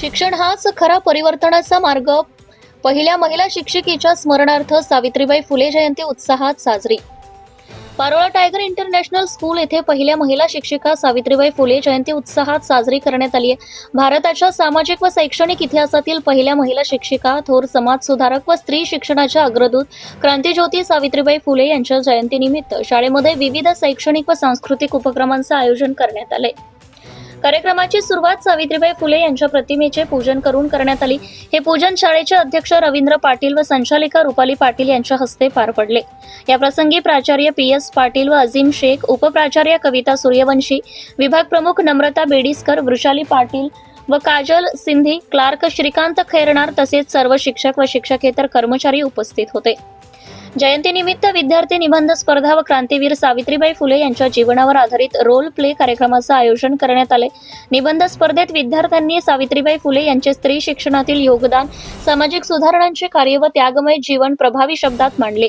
शिक्षण हाच खरा परिवर्तनाचा मार्ग. पहिल्या महिला शिक्षिकेच्या स्मरणार्थ सावित्रीबाई फुले जयंती उत्साहात साजरी. पारोळा टायगर इंटरनॅशनल स्कूल येथे पहिल्या महिला शिक्षिका सावित्रीबाई फुले जयंती उत्साहात साजरी करण्यात आली आहे. भारताच्या सामाजिक व शैक्षणिक इतिहासातील पहिल्या महिला शिक्षिका थोर समाज सुधारक व स्त्री शिक्षणाच्या अग्रदूत क्रांतीज्योती सावित्रीबाई फुले यांच्या जयंतीनिमित्त शाळेमध्ये विविध शैक्षणिक व सांस्कृतिक उपक्रमांचं आयोजन करण्यात आले कार्यक्रमाची सुरुवात सावित्रीबाई फुले यांच्या प्रतिमेचे पूजन करून करण्यात आली. हे पूजन शाळेचे अध्यक्ष रवींद्र पाटील व संचालिका रुपाली पाटील यांच्या हस्ते पार पडले. या प्रसंगी प्राचार्य पी एस पाटील व अझीम शेख उपप्राचार्य कविता सूर्यवंशी विभाग प्रमुख नम्रता बेडीसकर वृषाली पाटील व काजल सिंधी क्लार्क श्रीकांत खैरनार तसेच सर्व शिक्षक व शिक्षकेतर कर्मचारी उपस्थित होते. जयंतीनिमित्त विद्यार्थी निबंध स्पर्धा व क्रांतीवीर सावित्रीबाई फुले यांच्या जीवनावर आधारित रोल प्ले कार्यक्रमाचं आयोजन करण्यात आले निबंध स्पर्धेत विद्यार्थ्यांनी सावित्रीबाई फुले यांचे स्त्री शिक्षणातील योगदान सामाजिक सुधारणांचे कार्य व त्यागमय जीवन प्रभावी शब्दात मांडले.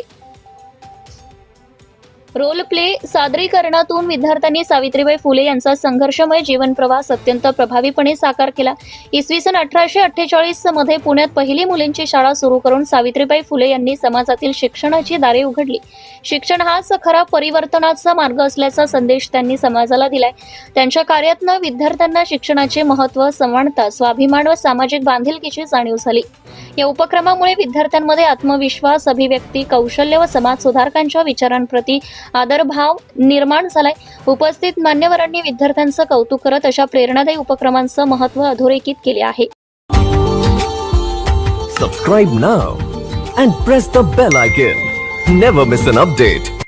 रोल प्ले सादरीकरणातून विद्यार्थ्यांनी सावित्रीबाई फुले यांचा संघर्षमय जीवन प्रवास अत्यंत प्रभावीपणे साकार केला. इसवी सन अठराशे अठ्ठेचाळीसमध्ये पुण्यात पहिली मुलींची शाळा सुरू करून सावित्रीबाई फुले यांनी समाजातील शिक्षणाची दारे उघडली. शिक्षण हाच खरा परिवर्तनाचा मार्ग असल्याचा संदेश त्यांनी समाजाला दिलाय. त्यांच्या कार्यातनं विद्यार्थ्यांना शिक्षणाचे महत्त्व समानता स्वाभिमान व सामाजिक बांधिलकीची जाणीव झाली. या उपक्रमामुळे विद्यार्थ्यांमध्ये आत्मविश्वास अभिव्यक्ती कौशल्य व समाज सुधारकांच्या विचारांप्रती आदरभाव निर्माण झालाय. उपस्थित मान्यवरांनी विद्यार्थ्यांचं कौतुक करत अशा प्रेरणादायी उपक्रमांचं महत्त्व अधोरेखित केले आहे. Subscribe now and press the bell icon never miss an update